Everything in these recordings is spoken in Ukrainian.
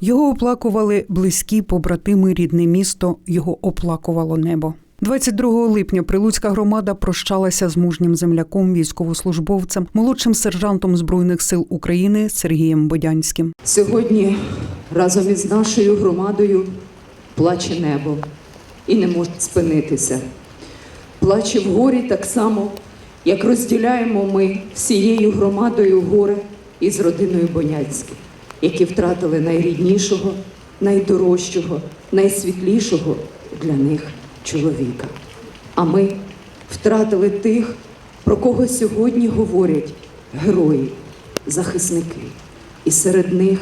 Його оплакували близькі побратими, рідне місто. Його оплакувало небо. 22 липня прилуцька громада прощалася з мужнім земляком, військовослужбовцем, молодшим сержантом збройних сил України Сергієм Бодянським. Сьогодні разом із нашою громадою плаче небо і не може спинитися. Плаче в горі так само, як розділяємо ми всією громадою горе із родиною Боняцьких, які втратили найріднішого, найдорожчого, найсвітлішого для них чоловіка. А ми втратили тих, про кого сьогодні говорять герої, захисники. І серед них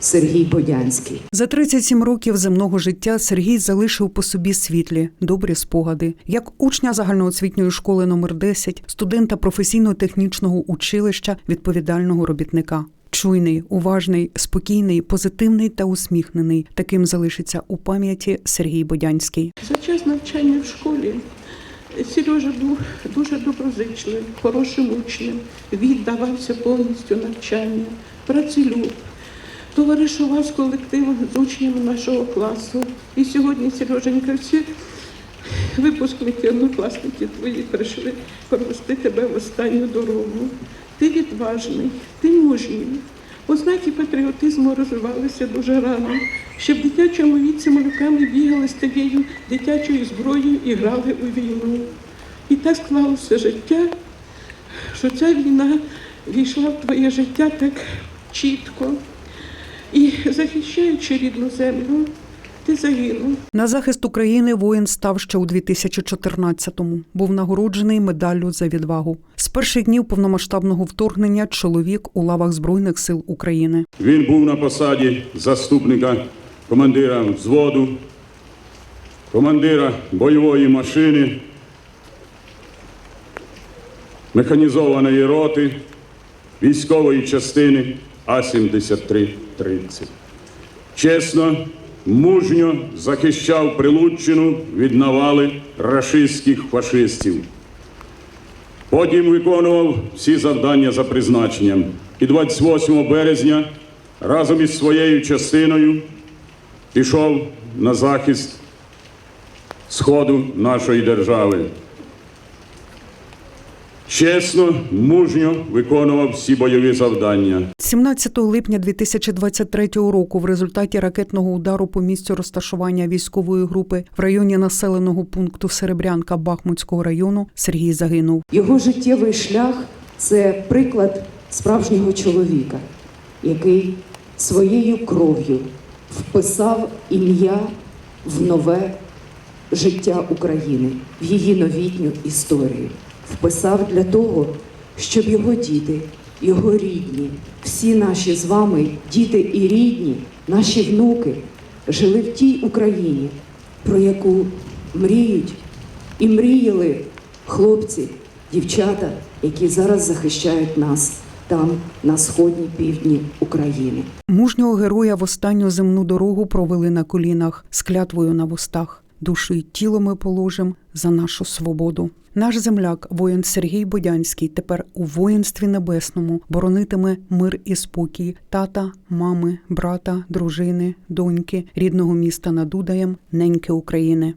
Сергій Бодянський. За 37 років земного життя Сергій залишив по собі світлі, добрі спогади, як учня загальноосвітньої школи номер 10 студента професійно-технічного училища, відповідального робітника. Чуйний, уважний, спокійний, позитивний та усміхнений. Таким залишиться у пам'яті Сергій Бодянський. За час навчання в школі Сережа був дуже доброзичливим, хорошим учнем, віддавався повністю навчанню, працелюб, товаришував з колективом з учнями нашого класу. І сьогодні, Сереженька, всі випускники, однокласники твої прийшли провести тебе в останню дорогу. Ти відважний, ти мужній. Ознаки патріотизму розвивалися дуже рано. Ще в дитячому віці малюками бігали з тією дитячою зброєю і грали у війну. І так склалося життя, що ця війна війшла в твоє життя так чітко. І захищаючи рідну землю, ти загинув. На захист України воїн став ще у 2014-му. Був нагороджений медаллю за відвагу. З перших днів повномасштабного вторгнення чоловік у лавах збройних сил України. Він був на посаді заступника командира взводу, командира бойової машини, механізованої роти, військової частини А-7330. Чесно, мужньо захищав Прилуччину від навали рашистських фашистів. Потім виконував всі завдання за призначенням. І 28 березня разом із своєю частиною пішов на захист Сходу нашої держави. Чесно, мужньо виконував всі бойові завдання. 17 липня 2023 року в результаті ракетного удару по місцю розташування військової групи в районі населеного пункту Серебрянка Бахмутського району Сергій загинув. Його життєвий шлях це приклад справжнього чоловіка, який своєю кров'ю вписав ім'я в нове життя України, в її новітню історію. Вписав для того, щоб його діти, його рідні, всі наші з вами діти і рідні, наші внуки жили в тій Україні, про яку мріють і мріяли хлопці, дівчата, які зараз захищають нас там, на сходній півдні України. Мужнього героя в останню земну дорогу провели на колінах з клятвою на вустах. Душу і тіло ми положим за нашу свободу. Наш земляк, воїн Сергій Бодянський, тепер у воїнстві небесному боронитиме мир і спокій тата, мами, брата, дружини, доньки, рідного міста над Удаєм, неньки України.